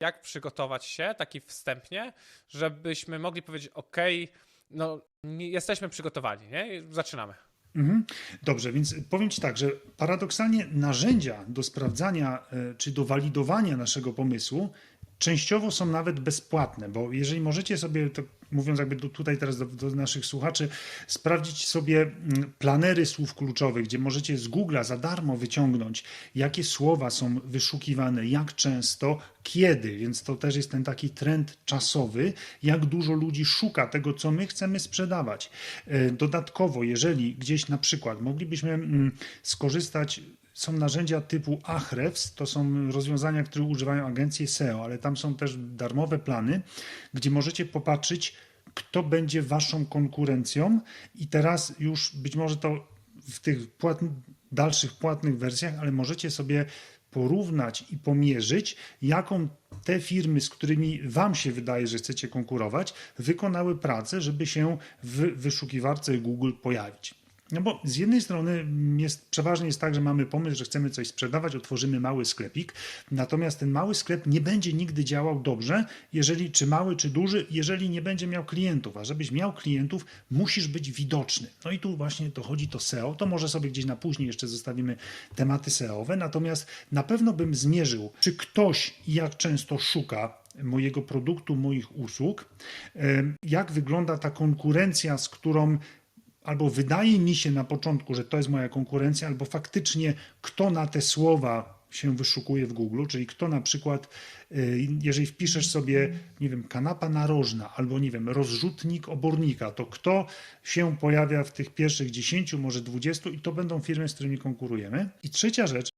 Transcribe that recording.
jak przygotować się, taki wstępnie, żebyśmy mogli powiedzieć, ok, no jesteśmy przygotowani, nie? Zaczynamy. Mhm. Dobrze, więc powiem Ci tak, że paradoksalnie narzędzia do sprawdzania e, czy do walidowania naszego pomysłu częściowo są nawet bezpłatne, bo jeżeli możecie sobie, to mówiąc jakby tutaj teraz do, do naszych słuchaczy, sprawdzić sobie mm, planery słów kluczowych, gdzie możecie z Google'a za darmo wyciągnąć, jakie słowa są wyszukiwane, jak często, kiedy, więc to też jest ten taki trend czasowy, jak dużo ludzi szuka tego, co my chcemy sprzedawać. E, Dodatkowo, jeżeli gdzieś na przykład moglibyśmy mm, skorzystać są narzędzia typu Ahrefs, to są rozwiązania, które używają agencje SEO, ale tam są też darmowe plany, gdzie możecie popatrzeć, kto będzie waszą konkurencją i teraz już być może to w tych dalszych płatnych wersjach, ale możecie sobie porównać i pomierzyć, jaką te firmy, z którymi Wam się wydaje, że chcecie konkurować, wykonały pracę, żeby się w wyszukiwarce Google pojawić. No bo z jednej strony jest, przeważnie jest tak, że mamy pomysł, że chcemy coś sprzedawać, otworzymy mały sklepik, natomiast ten mały sklep nie będzie nigdy działał dobrze, jeżeli czy mały, czy duży, jeżeli nie będzie miał klientów. A żebyś miał klientów, musisz być widoczny. No i tu właśnie dochodzi to SEO. To może sobie gdzieś na później jeszcze zostawimy tematy SEOwe, natomiast na pewno bym zmierzył, czy ktoś jak często szuka mojego produktu, moich usług, jak wygląda ta konkurencja, z którą albo wydaje mi się na początku, że to jest moja konkurencja, albo faktycznie kto na te słowa się wyszukuje w Google, czyli kto na przykład, y, jeżeli wpiszesz sobie, nie wiem, kanapa narożna, albo nie wiem, rozrzutnik obornika, to kto się pojawia w tych pierwszych 10, może 20 i to będą firmy, z którymi konkurujemy. I trzecia rzecz,